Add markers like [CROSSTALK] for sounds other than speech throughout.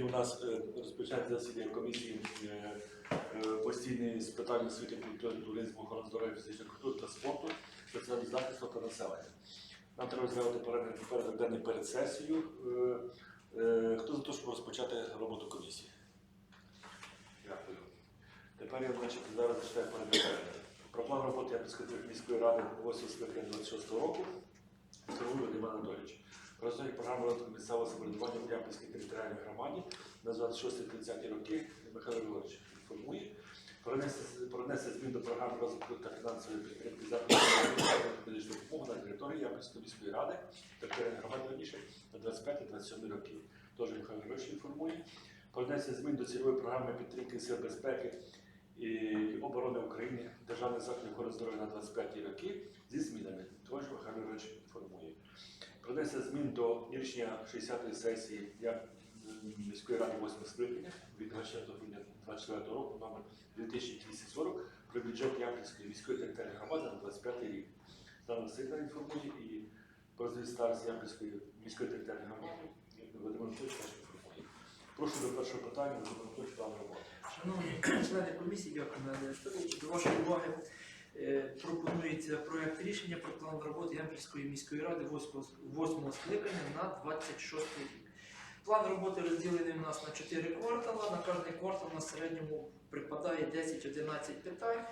Сьогодні у нас е, розпочається засідання комісії е, е, постійної з питань освіти, культури, туризму, охорони здоров'я, фізичної культури та спорту, соціального захисту та населення. Нам треба розглянути порядок денний перед сесією. Хто за те, щоб розпочати роботу комісії? Дякую. Тепер я значить, зараз зачитаю порядок. Про план роботи Ямпільської міської ради 8 скликання 26 року. Керую Вадим Анатолійович. Розвиток програми розвитку місцевого самоврядування в Ямпільській територіальній громаді на 26-30 роки Михайло Григорович інформує. Про внесення- змін до програми розвитку та фінансової підтримки закладів медичної допомоги на території Ямпільської міської ради територіальної громади раніше на 25-27 роки. Теж Михайло Григорович інформує. Про внесення змін до цільової програми підтримки сил безпеки і оборони України Державних закладів охорони здоров'я на 25 роки зі змінами. Теж Михайло Григорович інформує. Про змін до рішення 60-ї сесії я- м, міської ради 8 скликання від 24 грудня 24 року номер 2240 про бюджет Ямпільської міської територіальної громади на 25 рік. Дана сильно інформує і про звіт старості Ямпільської міської територіальної громади Вадим Анатолійович теж інформує. Прошу до першого питання, Вадим Анатолійович, план роботи. Шановні [CLEARS THROAT] члени комісії, дякую Анатолійович. До вашої уваги пропонується проект рішення про план роботи Ямпільської міської ради 8 скликання на 26 рік. План роботи розділений у нас на 4 квартала. На кожний квартал на середньому припадає 10-11 питань.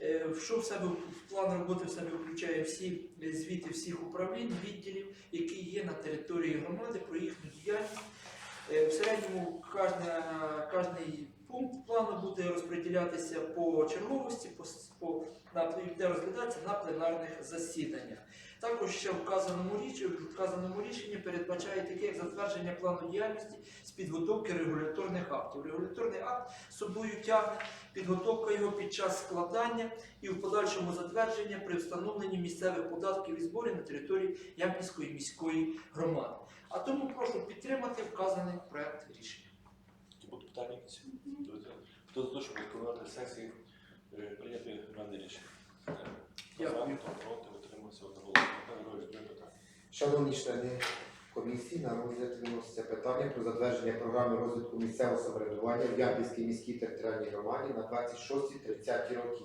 Е, Що в себе в план роботи в себе включає всі звіти всіх управлінь, відділів, які є на території громади про їхню діяльність. Е, В середньому кожна, кожний пункт плану буде розподілятися по черговості, по, по, на, буде розглядатися на пленарних засіданнях. Також ще вказаному, річ, вказаному рішенні передбачає таке як затвердження плану діяльності з підготовки регуляторних актів. Регуляторний акт собою тягне підготовка його під час складання і в подальшому затвердження при встановленні місцевих податків і зборів на території Ямпільської міської громади. А тому прошу підтримати вказаний проект рішення. Які будуть питання якісь? Хто за те, щоб виконувати сесії, е, прийняти дане рішення? Е, Дякую. проти, утримався одноголосно. Шановні члени комісії, на розгляд виноситься питання про затвердження програми розвитку місцевого самоврядування в Ямпільській міській територіальній громаді на 26-30 роки.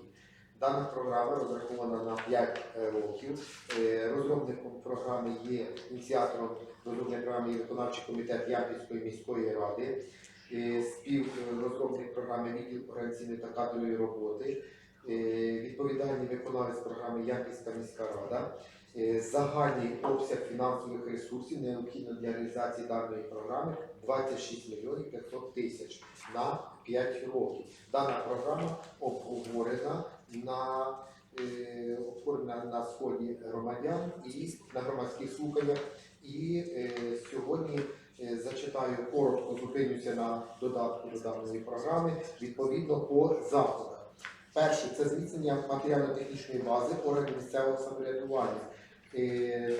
Дана програма розрахована на 5 років. Е, Розробником програми є ініціатором розроблення програми є виконавчий комітет Ямпільської міської ради, Е, співрозробник програми відділ організаційної та кадрової роботи, Е, відповідальний виконавець програми Ямпільська міська рада. Е, Загальний обсяг фінансових ресурсів необхідно для реалізації даної програми 26 мільйонів 500 тисяч на 5 років. Дана програма обговорена на е, обговорена на сході громадян і на громадських слуханнях. І е, сьогодні е, зачитаю коротко, зупинюся на додатку до даної програми відповідно по заходах. Перше це зміцнення матеріально-технічної бази органів місцевого самоврядування. Е,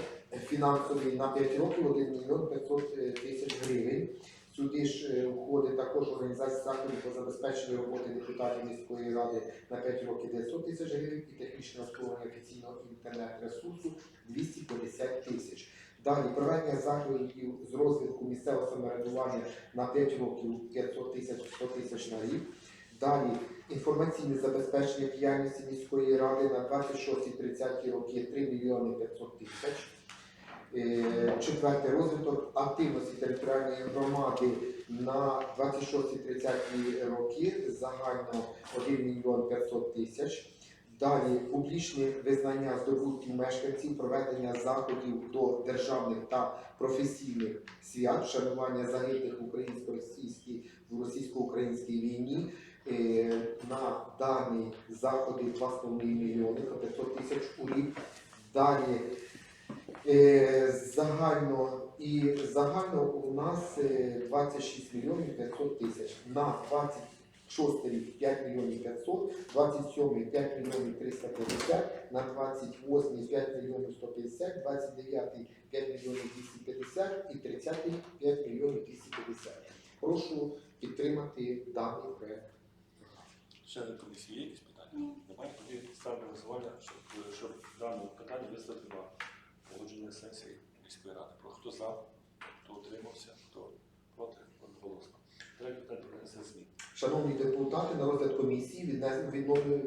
Фінансовий на 5 років 1 мільйон 500 тисяч гривень. Сюди ж е, входить також організація заходів по забезпеченню роботи депутатів міської ради на 5 років 900 тисяч гривень і технічне обслуговування офіційного інтернет-ресурсу 250 тисяч. Далі проведення заходів з розвитку місцевого самоврядування на 5 років 500 тисяч 100 тисяч на рік. Далі інформаційне забезпечення діяльності міської ради на 26-30 роки 3 мільйони 500 тисяч. Е, Четверте розвиток активності територіальної громади на 26-30 роки загально 1 мільйон 500 тисяч. Далі публічне визнання здобутків мешканців, проведення заходів до державних та професійних свят, вшанування загиблих українсько-російській в російсько-українській війні. Е, На дані заходи 2,5 мільйони по 500 тисяч у рік. Далі е, загально і загально у нас е, 26 мільйонів 500 тисяч. На 26 рік 5 мільйонів 500, 27 5 мільйонів 350, на 28 5 мільйонів 150, 29 5 мільйонів 250 і 30 5 мільйонів 250. Прошу підтримати даний проект. Члени комісії є якісь питання? Немає? Тоді ставлю голосування, щоб, щоб дане питання виставити на погодження сесії міської ради. Про хто за, хто утримався, хто проти, одноголосно. Шановні депутати, на розгляд комісії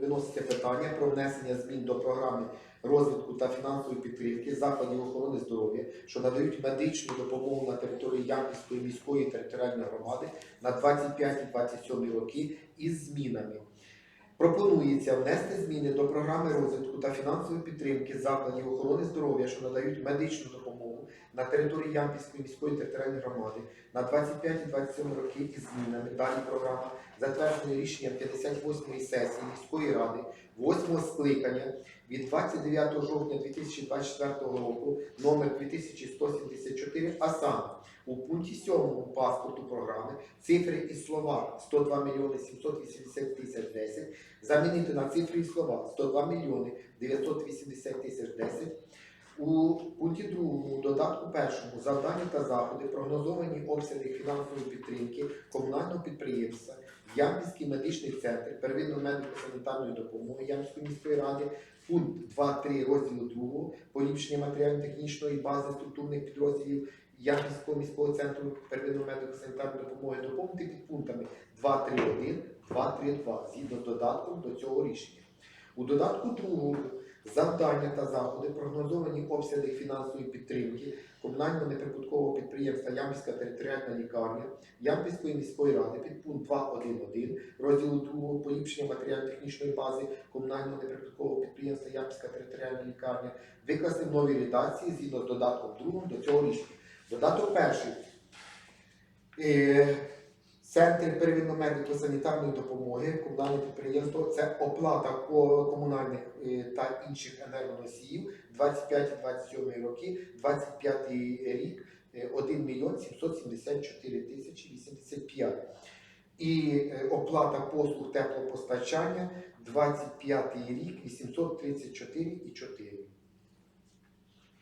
виноситься питання про внесення змін до програми розвитку та фінансової підтримки закладів охорони здоров'я, що надають медичну допомогу на території Ямпільської міської територіальної громади на 25-27 роки із змінами. Пропонується внести зміни до програми розвитку та фінансової підтримки закладів охорони здоров'я, що надають медичну допомогу на території Ямпільської міської територіальної громади на 25-27 роки із змінами. Далі програма затверджена рішенням 58-ї сесії міської ради 8 скликання від 29 жовтня 2024 року номер 2174, а саме у пункті 7 паспорту програми цифри і слова 102 мільйони 780 тисяч 10 замінити на цифри і слова 102 мільйони 980 тисяч 10 у пункті 2 додатку першому завдання та заходи прогнозовані обсяги фінансової підтримки комунального підприємства Ямпільський медичний центр первинної медико-санітарної допомоги Ямпільської міської ради, пункт 2.3 розділу 2 поліпшення матеріально-технічної бази структурних підрозділів Ямпільського міського центру первинної медико-санітарної допомоги доповнити підпунктами 2.3.1, 2.3.2 згідно з додатком до цього рішення. У додатку другому завдання та заходи прогнозовані обсяги фінансової підтримки комунального неприбуткового підприємства Ямпільська територіальна лікарня Ямпільської міської ради під пункт 2.1.1 розділу 2 поліпшення матеріально-технічної бази комунального неприбуткового підприємства Ямпільська територіальна лікарня викласти в новій редакції згідно з додатком другим до цього рішення. Додаток перший. Е, Центр первинно-медико-санітарної допомоги, комунальне підприємство це оплата комунальних е, та інших енергоносіїв 25-27 роки, 25 рік е, 1 мільйон 774 тисячі 85. І е, оплата послуг теплопостачання 25 рік 834,4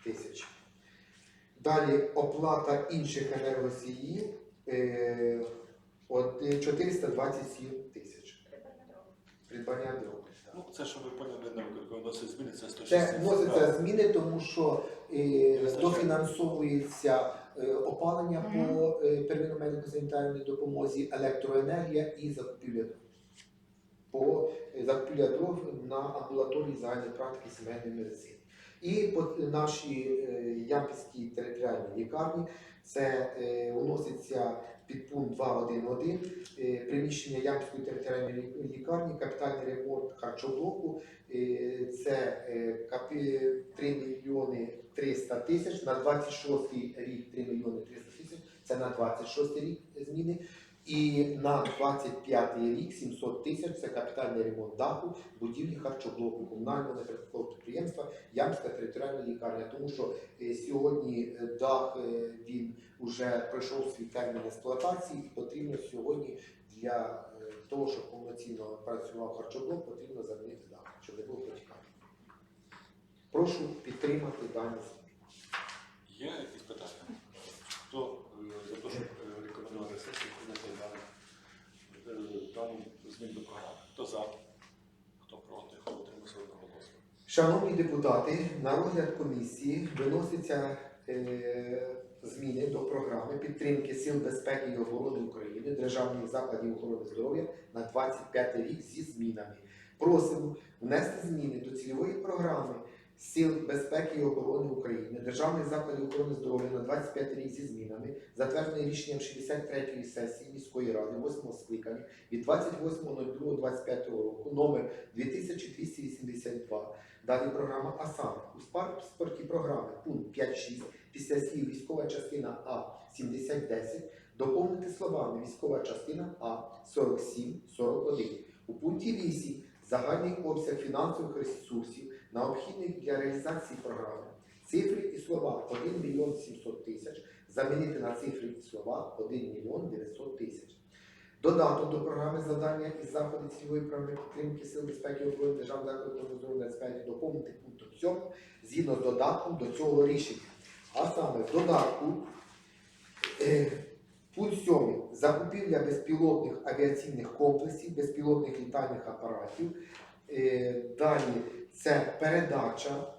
тисячі. Далі оплата інших енергосіїв е, от, е, 427 тисяч. Придбання дров. Ну, це, щоб ви поняли, не вносить зміни, це 160. Це вносяться зміни, тому що е, дофінансовується е, опалення по е, первинно медико-санітарній допомозі, електроенергія і закупівля дров. По е, закупівля дров на амбулаторії загальної практики сімейної медицини. І по нашій е, Ямпільській територіальній лікарні це е, вноситься під пункт 2.1.1 е, приміщення Ямпільської територіальної лікарні, капітальний ремонт харчоблоку це е, капі 3 мільйони 300 тисяч, на 26 рік 3 мільйони 300 тисяч, це на 26 рік зміни. І на 25 рік 700 tисяч це капітальний ремонт даху, будівлі харчоблоку, комунального неприбуткового підприємства, Ямська територіальна лікарня. Тому що е, сьогодні е, дах е, він вже пройшов свій термін експлуатації і потрібно сьогодні для того, щоб повноцінно працював харчоблок, потрібно замінити дах, щоб не було протікання. Прошу підтримати дані. Є якісь питання? Хто за те, щоб рекомендувати сесію дану зміну до програми? Хто за? Хто проти? Хто утримався одноголосно? Шановні депутати, на розгляд комісії виносяться е, зміни до програми підтримки Сил безпеки і оборони України, державних закладів охорони здоров'я на 25 рік зі змінами. Просимо внести зміни до цільової програми Сил безпеки і оборони України, державних закладів охорони здоров'я на 25 рік зі змінами, затверджений рішенням 63-ї сесії міської ради 8 скликання від 28.02.25 року номер 2282 Далі програма А саме у паспорті програми пункт 5.6 після слів військова частина А 7010 доповнити словами військова частина А 4741. У пункті 8 загальний обсяг фінансових ресурсів необхідних для реалізації програми. Цифри і слова 1 мільйон 700 тисяч замінити на цифри і слова 1 мільйон 900 тисяч. Додаток до програми завдання із заходи цільової програми підтримки Сил безпеки і оборони Державного 25 доповнити пунктом 7 згідно з додатком до цього рішення. А саме в додатку е, пункт 7 закупівля безпілотних авіаційних комплексів, безпілотних літальних апаратів. Е, далі це передача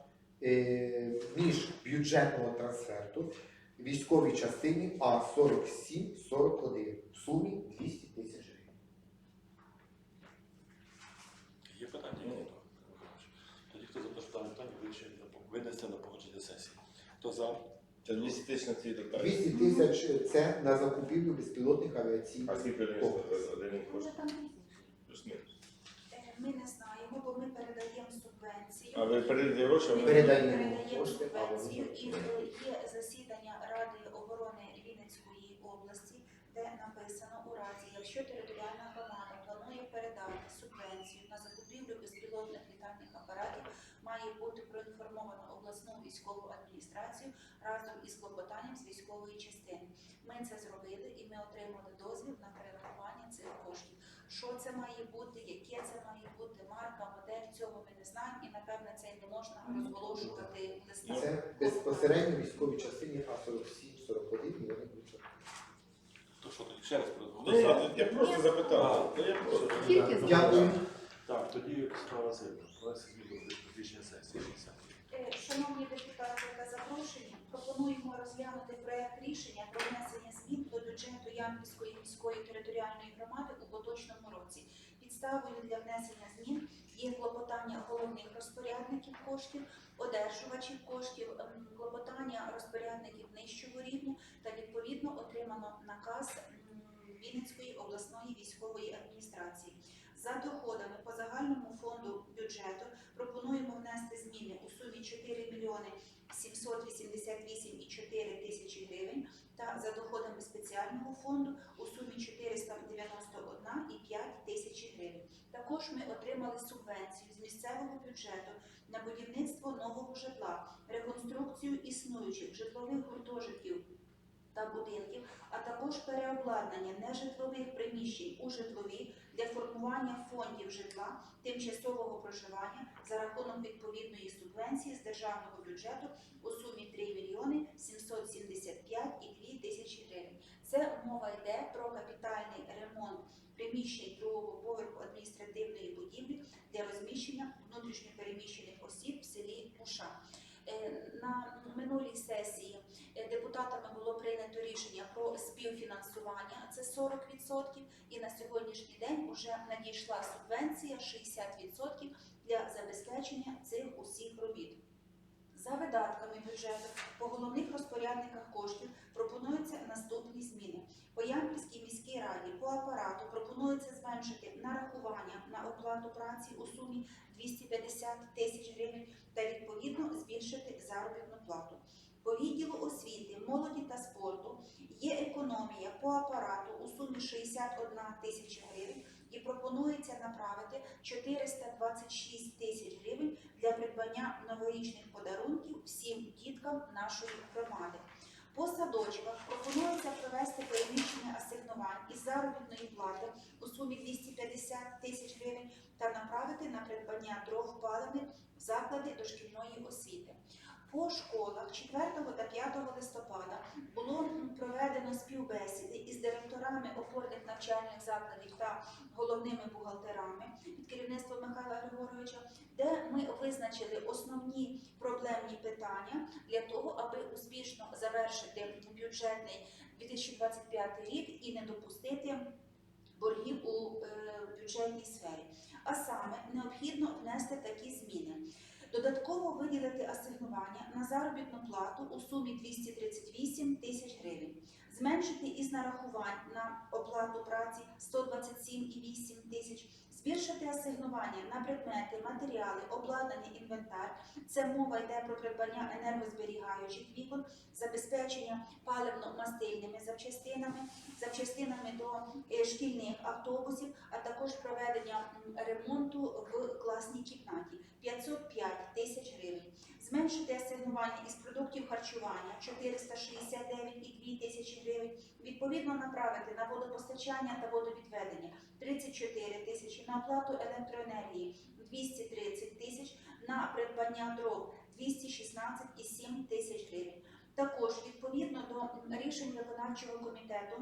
е, міжбюджетного трансферту військовій частині А4741 в сумі 200 тисяч гривень. Є питання, Тоді хто за те, що дане винести на погодження сесії. То за? Це 200 тисяч на цій доктор. 200 тисяч це на закупівлю безпілотних авіаційних. А скільки там. Плюс-мінус. Е, ми не знаємо бо ми передаємо субвенцію. А ви передаєте гроші, а Ми Передаємо передаємо кошти, а субвенцію, і е, є засідання Ради оборони Вінницької області, де написано у разі, якщо територіальна громада планує передати субвенцію на закупівлю безпілотних літальних апаратів, має бути проінформовано обласну військову адміністрацію разом із клопотанням з військової частини. Ми це зробили і ми отримали дозвіл на перерахування цих коштів. Що це має бути, яке це має бути, марка, модель, цього ми не знаємо і напевне це і не можна розголошувати в листах. Це безпосередньо військовій частині А47, 41 вони будуть. То що тоді ще раз? Ні, я- я просто запитав. Ну, я просто. Тільки Дякую. Так, тоді справа Васильівна, проект зміни до рішення сесії. 60. Е, Шановні депутати та запрошені, пропонуємо розглянути проект рішення про внесення змін до бюджету Ямпільської міської територіальної громади у поточному році. Підставою для внесення змін є клопотання головних розпорядників коштів, одержувачів коштів, ем, клопотання розпорядників нижчого рівня та відповідно отримано наказ Вінницької обласної військової адміністрації. За доходами по загальному фонду бюджету пропонуємо внести зміни у сумі 4 мільйони 788,4 тисячі гривень та за доходами спеціального фонду у сумі 491,5 тисячі гривень. Також ми отримали субвенцію з місцевого бюджету на будівництво нового житла, реконструкцію існуючих житлових гуртожитків та будинків, а також переобладнання нежитлових приміщень у житлові для формування фондів житла тимчасового проживання за рахунок відповідної субвенції з державного бюджету у сумі 3 мільйони 775,2 тисячі гривень. Це мова йде про капітальний ремонт приміщень другого поверху адміністративної будівлі для розміщення внутрішньопереміщених осіб в селі Муша. Е, На минулій сесії е, депутатами було прийнято рішення про співфінансування, це 40%, і на сьогоднішній день вже надійшла субвенція 60% для забезпечення цих усіх робіт. За видатками бюджету по головних розпорядниках коштів пропонуються наступні зміни. По Ямпільській міській раді по апарату пропонується зменшити нарахування на оплату праці у сумі 250 тисяч гривень та відповідно збільшити заробітну плату. По відділу освіти, молоді та спорту є економія по апарату у сумі 61 тисяча гривень і пропонується направити 426 тисяч гривень для придбання новорічних подарунків всім діткам нашої громади. По садочках пропонується провести переміщення асигнувань із заробітної плати у сумі 250 тисяч гривень та направити на придбання дров паливних в заклади дошкільної освіти. По школах 4 та 5 листопада було проведено співбесіди із директорами опорних навчальних закладів та головними бухгалтерами під керівництвом Михайла Григоровича, де ми визначили основні проблемні питання для того, аби успішно завершити бюджетний 2025 рік і не допустити боргів у е, бюджетній сфері. А саме необхідно внести такі зміни. Додатково виділити асигнування на заробітну плату у сумі 238 тисяч гривень, зменшити із нарахувань на оплату праці 127,8 тисяч, збільшити асигнування на предмети, матеріали, обладнання, інвентар. Це мова йде про придбання енергозберігаючих вікон, забезпечення паливно-мастильними запчастинами, запчастинами до е, шкільних автобусів, а також проведення ремонту в класній кімнаті 505 тисяч гривень. Зменшити асигнування із продуктів харчування 469,2 тисячі гривень. Відповідно направити на водопостачання та водовідведення 34 тисячі, на оплату електроенергії 230 тисяч, на придбання дров 216,7 тисяч гривень. Також відповідно до рішень виконавчого комітету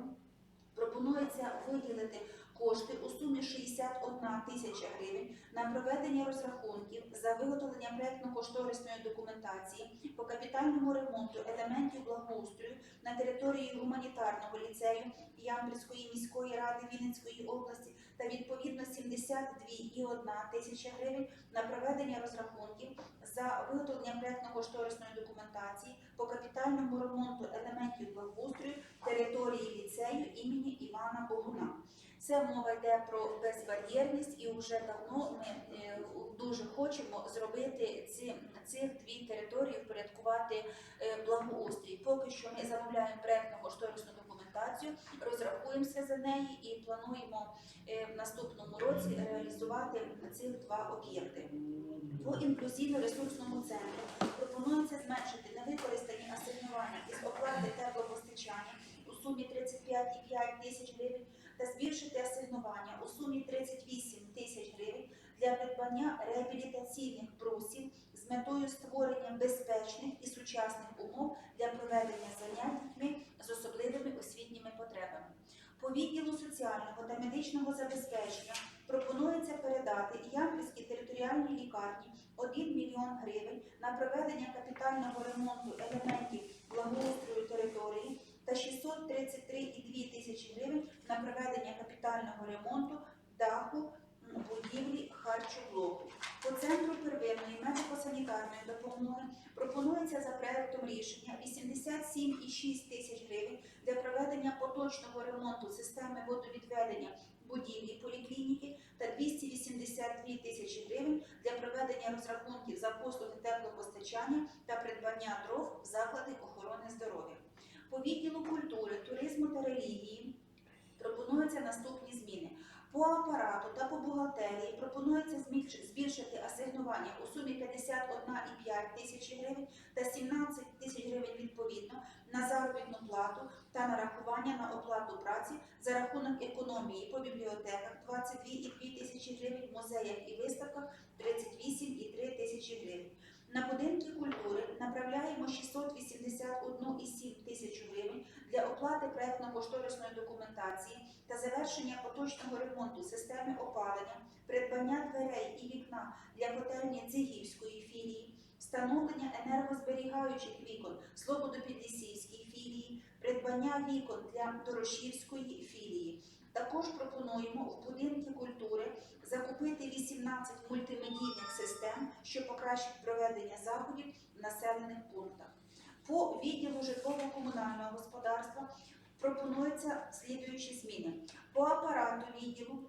пропонується виділити кошти у сумі 61 тисяча гривень на проведення розрахунків за виготовлення проєктно-кошторисної документації по капітальному ремонту елементів благоустрою на території гуманітарного ліцею Ямпільської міської ради Вінницької області та відповідно 72,1 тисяча гривень на проведення розрахунків за виготовлення проектно-кошторисної документації по капітальному ремонту елементів благоустрою території ліцею імені Івана Богуна. Це мова йде про безбар'єрність, і вже давно ми е, дуже хочемо зробити ці, цих дві території, впорядкувати е, благоустрій. Поки що ми замовляємо проектно-кошторисну документацію, розрахуємося за неї і плануємо е, в наступному році реалізувати ці два об'єкти. По інклюзивно-ресурсному центру пропонується зменшити невикористані асигнування із оплати теплопостачання у сумі 35,5 тисяч гривень та збільшити асигнування у сумі 38 тисяч гривень для придбання реабілітаційних брусів з метою створення безпечних і сучасних умов для проведення занять з особливими освітніми потребами. По відділу соціального та медичного забезпечення пропонується передати Ямпільській територіальній лікарні 1 мільйон гривень на проведення капітального ремонту елементів благоустрою території та 633,2 тисячі гривень на проведення капітального ремонту даху будівлі харчоблоку. По центру первинної медико-санітарної допомоги пропонується за проектом рішення 87,6 тисяч гривень для проведення поточного ремонту системи водовідведення будівлі поліклініки та 282 тисячі гривень для проведення розрахунків за послуги теплопостачання та придбання дров в заклади охорони здоров'я. По відділу культури, туризму та релігії пропонуються наступні зміни. По апарату та по бухгалтерії пропонується збільш- збільшити асигнування у сумі 51,5 тисячі гривень та 17 тисяч гривень відповідно на заробітну плату та нарахування на оплату праці за рахунок економії по бібліотеках 22,2 тисячі гривень, музеях і виставках 38,3 тисячі гривень. На будинки культури направляємо 681,7 тисяч гривень для оплати проектно-кошторисної документації та завершення поточного ремонту системи опалення, придбання дверей і вікна для котельні Дзигівської філії, встановлення енергозберігаючих вікон Слободопідлісівській філії, придбання вікон для Дорошівської філії. Також пропонуємо в будинки культури закупити 18 мультимедійних систем, що покращить проведення заходів в населених пунктах. По відділу житлово-комунального господарства пропонується слідуючі зміни. По апарату відділу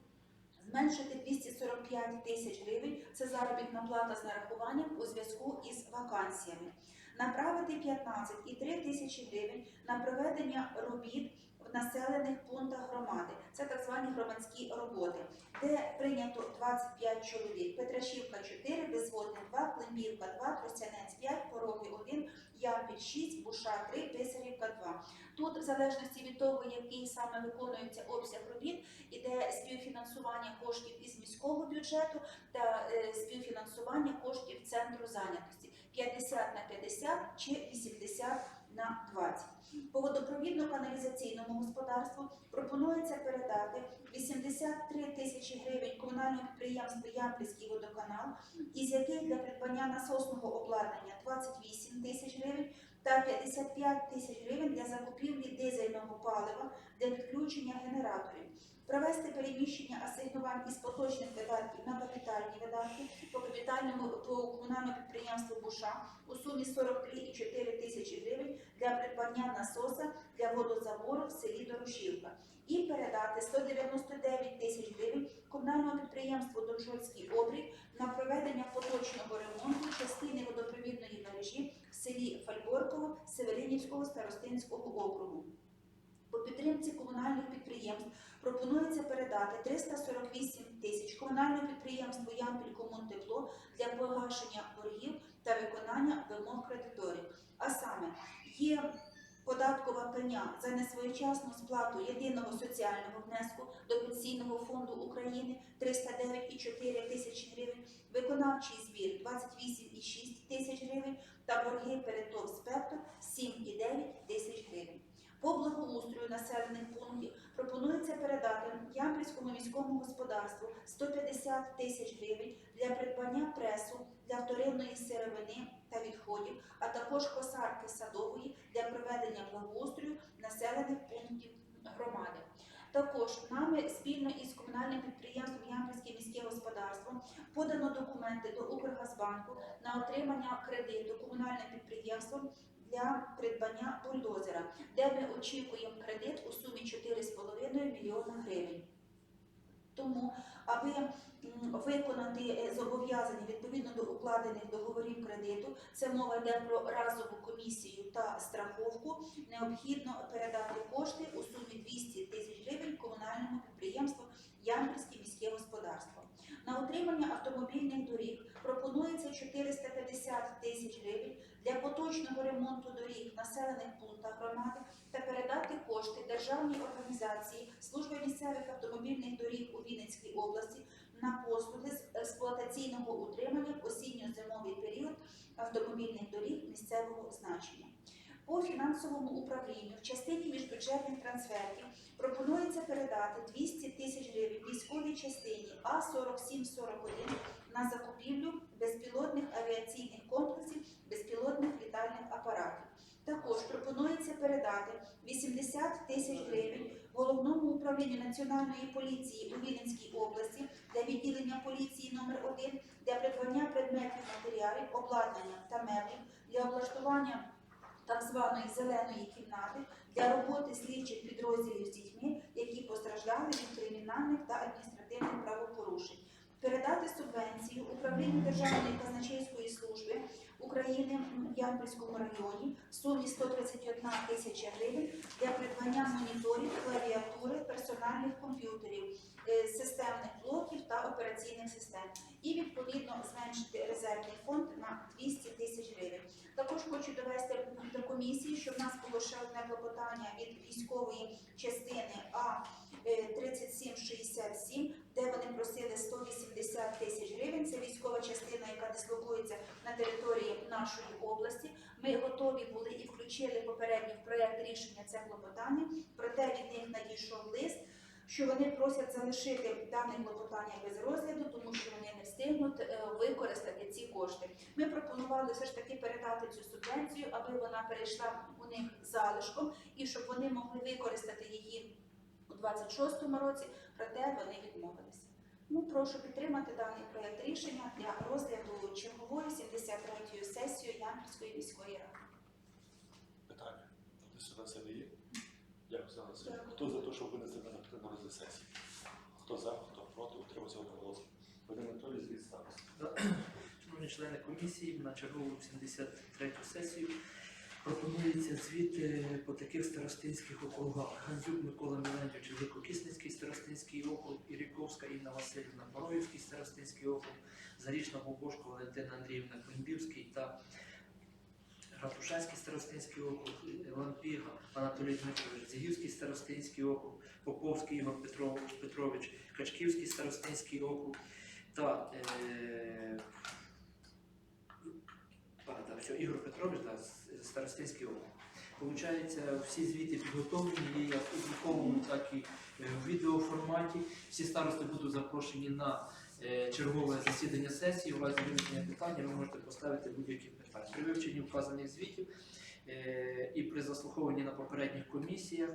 зменшити 245 тисяч гривень, це заробітна плата з нарахуванням у зв'язку із вакансіями. Направити 15,3 тисячі гривень на проведення робіт населених пунктах громади. Це так звані громадські роботи, де прийнято 25 чоловік. Петрашівка 4, Безводне 2, Климбівка 2, Тростянець 5, Пороги 1, Ямпіль 6, Буша 3, Писарівка 2. Тут, в залежності від того, який саме виконується обсяг робіт, іде співфінансування коштів із міського бюджету та е, співфінансування коштів центру зайнятості 50 на 50 чи 80 на 20. По водопровідно-каналізаційному господарству пропонується передати 83 тисячі гривень комунальному підприємству Ямпільський водоканал, із яких для придбання насосного обладнання 28 тисяч гривень та 55 тисяч гривень для закупівлі дизельного палива для підключення генераторів. Провести переміщення асигнувань із поточних видатків на капітальні видатки по капітальному по комунальному підприємству Буша у сумі 43,4 тисячі для придбання насоса для водозабору в селі Дорошівка і передати 199 тисяч гривень комунальному підприємству Донжольський обрік на проведення поточного ремонту частини водопровідної мережі в селі Фальборково Северинівського старостинського округу. По підтримці комунальних підприємств пропонується передати 348 тисяч комунальному підприємству Ямпіль-Комунтепло для погашення боргів та виконання вимог кредиторів. А саме є податкова пеня за несвоєчасну сплату єдиного соціального внеску до Пенсійного фонду України 309,4 тисячі гривень, виконавчий збір 28,6 тисяч гривень та борги перед ТОВ «Спектр» 7,9 тисяч гривень. По благоустрою населених пунктів пропонується передати Ямпільському міському господарству 150 тисяч гривень для придбання пресу для вторинної сировини та відходів, а також косарки садової для проведення благоустрою населених пунктів громади. Також нами спільно із комунальним підприємством Ямпільське міське господарство подано документи до Укргазбанку на отримання кредиту комунальним підприємством для придбання бульдозера, де ми очікуємо кредит у сумі 4,5 мільйона гривень. Тому, аби виконати е, зобов'язання відповідно до укладених договорів кредиту, це мова йде про разову комісію та страховку, необхідно передати кошти у сумі 200 тисяч гривень комунальному підприємству Ямпільське міське господарство. На утримання автомобільних доріг пропонується 450 тисяч гривень для поточного ремонту доріг в населених пунктах громади та передати кошти державній організації Служби місцевих автомобільних доріг у Вінницькій області на послуги з експлуатаційного утримання в осінньо-зимовий період автомобільних доріг місцевого значення. По фінансовому управлінню в частині міжбюджетних трансфертів пропонується передати 200 тисяч гривень військовій частині А4741 на закупівлю безпілотних авіаційних комплексів, безпілотних літальних апаратів. Також пропонується передати 80 тисяч гривень головному управлінню національної поліції у Вінницькій області для відділення поліції номер 1 для придбання предметів матеріалів, обладнання та меблів для облаштування так званої зеленої кімнати для роботи слідчих підрозділів з дітьми, які постраждали від кримінальних та адміністративних правопорушень. Передати субвенцію управлінню Державної казначейської служби України в Ямпільському районі в сумі 131 тисяча гривень для придбання моніторів, клавіатури, персональних комп'ютерів, е, системних блоків та операційних систем. І відповідно зменшити резервний фонд на 200 тисяч гривень. Також хочу довести до комісії, що в нас було ще одне клопотання від військової частини А е, 3767, вони просили 180 тисяч гривень. Це військова частина, яка дислокується на території нашої області. Ми готові були і включили попередньо в проект рішення це клопотання. Проте від них надійшов лист, що вони просять залишити дане клопотання без розгляду, тому що вони не встигнуть е, використати ці кошти. Ми пропонували все ж таки передати цю субвенцію, аби вона перейшла у них залишком і щоб вони могли використати її у 26-му році, проте вони відмовилися. Ну, прошу підтримати даний проект рішення для розгляду чергової 73-ї сесії Ямпільської міської ради. Питання. Ти сюди все є? Дякую за голосування. Хто за те, щоб винести на запитання на розгляд сесії? Хто за, хто проти, утримався одноголосно. Вадим Анатолій, староста. Шановні члени комісії, на чергову 73-ю сесію пропонується звіт по таких старостинських округах. Гандзюк Микола Мілендійович, Великокисницький старостинський округ, Іріковська Інна Васильівна, Бороївський старостинський округ, Зарічна Бобошко Валентина Андріївна Климбівський та Ратушанський старостинський округ, Лампіг Анатолій Дмитрович, Зігівський старостинський округ, Поповський Ігор Петрович, Качківський старостинський округ та е, а, да, Ігор Петрович, да, Старостинський округ. Получається, всі звіти підготовлені, як у друкованому, так і е, в відеоформаті. Всі старости будуть запрошені на е, чергове засідання сесії. У разі виникнення питання ви можете поставити будь-які питання. При вивченні вказаних звітів е, і при заслуховуванні на попередніх комісіях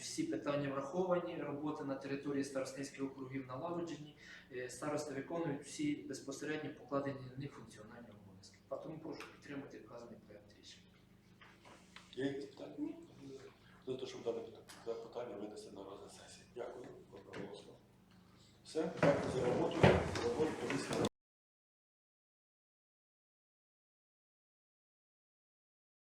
всі питання враховані, роботи на території старостинських округів налагоджені. Старости виконують всі безпосередньо покладені на них функціональні обов'язки. Тому прошу підтримати. Є якісь питання? Хто за те, щоб дане питання- винести на розгляд сесії? Дякую. Одноголосно. Все, дякую за роботу.